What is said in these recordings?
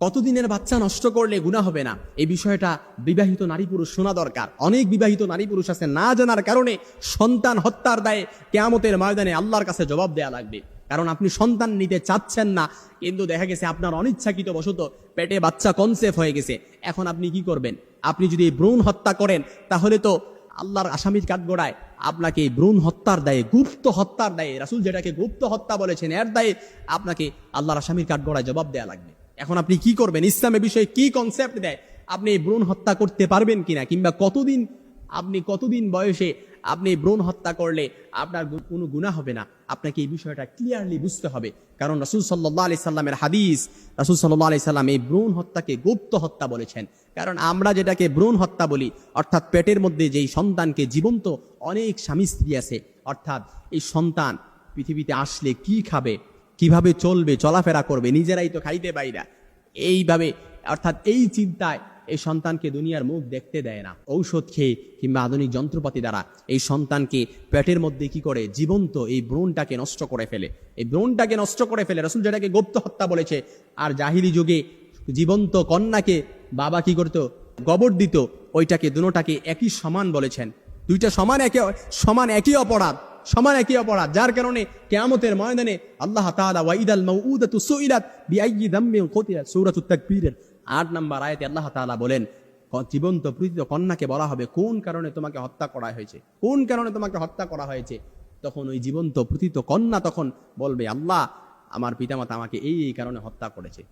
কতদিনের বাচ্চা নষ্ট করলে গুণা হবে না? এই বিষয়টা বিবাহিত নারী পুরুষ শোনা দরকার। অনেক বিবাহিত নারী পুরুষ আছে না জানার কারণে সন্তান হত্যার দায়ে কেয়ামতের ময়দানে আল্লাহর কাছে জবাব দেয়া লাগবে। কারণ আপনি সন্তান নিতে চাচ্ছেন না, কিন্তু দেখা গেছে আপনার অনিচ্ছাকৃত বশত পেটে বাচ্চা কনসেপ্ট হয়ে গেছে। এখন আপনি কি করবেন? আপনি যদি ভ্রূণ হত্যা করেন, তাহলে তো আল্লাহর আসামির কাঠগড়ায় আপনাকে ভ্রূণ হত্যার দায়ে, গুপ্ত হত্যার দায়ে, রাসুল যেটাকে গুপ্ত হত্যা বলেছেন, এর দায়ে আপনাকে আল্লাহর আসামির কাঠগড়ায় জবাব দেয়া লাগবে। এখন আপনি কি করবেন? ইসলামের বিষয়ে কি কনসেপ্ট দেয়? আপনি ভ্রূণ হত্যা করতে পারবেন কিনা? কিংবা কতদিন, আপনি কতদিন বয়সে আপনি ভ্রূণ হত্যা করলে আপনার কোনো গুণা হবে না? আপনাকে এই বিষয়টা ক্লিয়ারলি বুঝতে হবে। কারণ রাসুল সাল্লাহ আলি সাল্লামের হাদিস, রাসুল সাল্লাহ আলি সাল্লাম এই ভ্রূণ হত্যাকে গুপ্ত হত্যা বলেছেন। কারণ আমরা যেটাকে ভ্রূণ হত্যা বলি, অর্থাৎ পেটের মধ্যে যেই সন্তানকে জীবন্ত অনেক স্বামী স্ত্রী আছে, অর্থাৎ এই সন্তান পৃথিবীতে আসলে কি খাবে? কীভাবে চলবে, চলাফেরা করবে, নিজেরাই তো খাইতে পাই না। এইভাবে, অর্থাৎ এই চিন্তায় এই সন্তানকে দুনিয়ার মুখ দেখতে দেয় না। ঔষধ খেয়ে কিংবা আধুনিক যন্ত্রপাতি দ্বারা এই সন্তানকে পেটের মধ্যে কি করে? জীবন্ত এই ব্রণটাকে নষ্ট করে ফেলে। এই ব্রণটাকে নষ্ট করে ফেলে, রসুল যেটাকে গুপ্ত হত্যা বলেছে, আর জাহিলি যুগে জীবন্ত কন্যাকে বাবা কি করতো? গবর দিত, ওইটাকে দুটোটাকে একই সমান বলেছেন। দুইটা সমান, একে, সমান একই অপরাধ। সমান একই অপরাধ। যার কারণে কেয়ামতের ময়দানে আল্লাহ আট নম্বর আয়াতে আল্লাহ তাআলা বলেন জীবন্ত প্রীত কন্যাকে বলা হবে কোন কারণে তোমাকে হত্যা করা হয়েছে? কোন কারণে তোমাকে হত্যা করা হয়েছে? তখন ওই জীবন্ত প্রতীত কন্যা তখন বলবে, আল্লাহ, আমার পিতামাতা আমাকে এই এই কারণে হত্যা করেছে।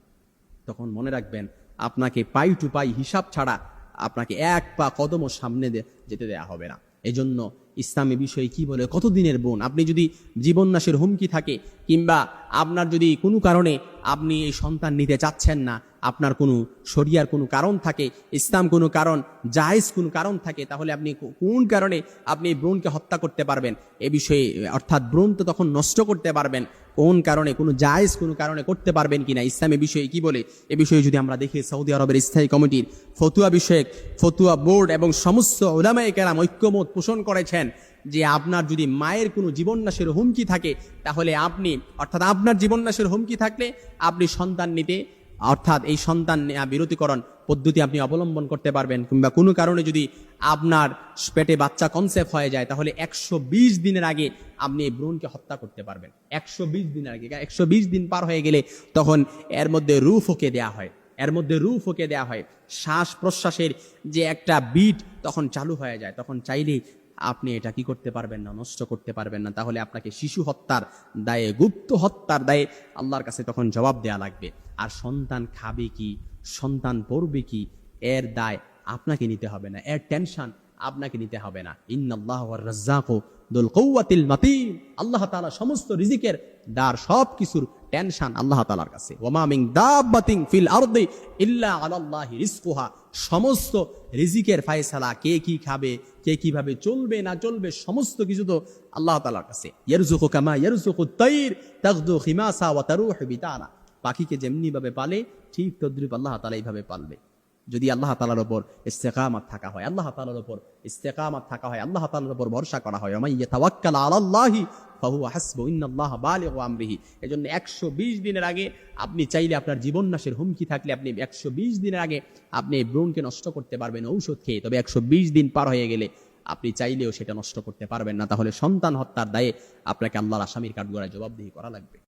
তখন মনে রাখবেন, আপনাকে পাই টু পাই হিসাব ছাড়া আপনাকে এক পা কদমও সামনে যেতে দেয়া হবে না। এজন্য ইসলামী বিষয়ে কি বলে? কতদিনের বোন? আপনি যদি জীবননাশের হুমকি থাকে কিংবা আপনার যদি কোনো কারণে আপনি এই সন্তান নিতে চাচ্ছেন না। আপনার কোনো শরিয়ার কোনো কারণ থাকে, ইসলাম কোনো কারণ, জায়েজ কোনো কারণ থাকে, তাহলে আপনি কোন কারণে আপনি এই ব্রণকে হত্যা করতে পারবেন? এ বিষয়ে, অর্থাৎ ব্রণ তো তখন নষ্ট করতে পারবেন। কোন কারণে, কোনো জায়েজ কোনো কারণে করতে পারবেন কি না ইসলামের বিষয়ে কি বলে? এ বিষয়ে যদি আমরা দেখি, সৌদি আরবের স্থায়ী কমিটির ফতুয়া বিষয়ক, ফতুয়া বোর্ড এবং সমস্ত ওলামায়ে কেরাম ঐক্যমত পোষণ করেছেন। যে আপনার যদি মায়ের কোনো জীবননাশের হুমকি থাকে, তাহলে আপনি, অর্থাৎ আপনার জীবননাশের হুমকি থাকলে আপনি সন্তান নিতে, অর্থাৎ এই সন্তান বিরতিকরণ পদ্ধতি আপনি অবলম্বন করতে পারবেন। কিংবা কোনো কারণে যদি আপনার পেটে বাচ্চা কনসেপ্ট হয়ে যায়, তাহলে একশো বিশ দিনের আগে আপনি এই ভ্রূণকে হত্যা করতে পারবেন। একশো বিশ দিনের আগে একশো বিশ দিন পার হয়ে গেলে তখন এর মধ্যে রুফ ওকে দেয়া হয়। এর মধ্যে রুফ ওকে দেওয়া হয়। শ্বাস প্রশ্বাসের যে একটা বিট তখন চালু হয়ে যায়। তখন চাইলেই আপনি এটা কি করতে পারবেন না, নষ্ট করতে পারবেন না। তাহলে আপনাকে শিশু হত্যার দায়ে, গুপ্ত হত্যার দায়ে আল্লাহর কাছে তখন জবাব দেয়া লাগবে। আর সন্তান খাবে কি, সন্তান পড়বে কি, এর দায় আপনাকে নিতে হবে না, এর টেনশন আপনাকে নিতে হবে না। ইন্নাল্লাহ রাজ্জাকু দুল কৌয়াতিল মাতিন। আল্লাহ তালা সমস্ত রিজিকের দার সব কিছুর টেনশন আল্লাহ তালার কাছে। সমস্ত রিজিকের ফায়সালা কে কি খাবে, কে কীভাবে চলবে, না চলবে, সমস্ত কিছু তো আল্লাহ তালার কাছে। পাখিকে যেমনি ভাবে পালে, ঠিক তদ্রুপ আল্লাহ তালা এইভাবে পালবে। যদি আল্লাহ তালার ওপর ইস্তেকামাত থাকা হয়, আল্লাহ তালার ওপর ইস্তেকামাত থাকা হয়, আল্লাহ তালার ওপর ভরসা করা হয় আমাই ইয়াতাওয়াক্কাল আলাল্লাহি ফাহু হাসবু, ইন্নাল্লাহ বালিগু আমরিহি। এজন্য 120 দিনের আগে আপনি চাইলে আপনার জীবন নাশের হুমকি থাকলে আপনি 120 দিনের আগে আপনি এই ব্রণকে নষ্ট করতে পারবেন, ঔষধ খেয়ে। তবে 120 দিন পার হয়ে গেলে আপনি চাইলেও সেটা নষ্ট করতে পারবেন না। তাহলে সন্তান হত্যার দায়ে আপনাকে আল্লাহর আসামির কাঠগড়ায় জবাবদিহি করা লাগবে।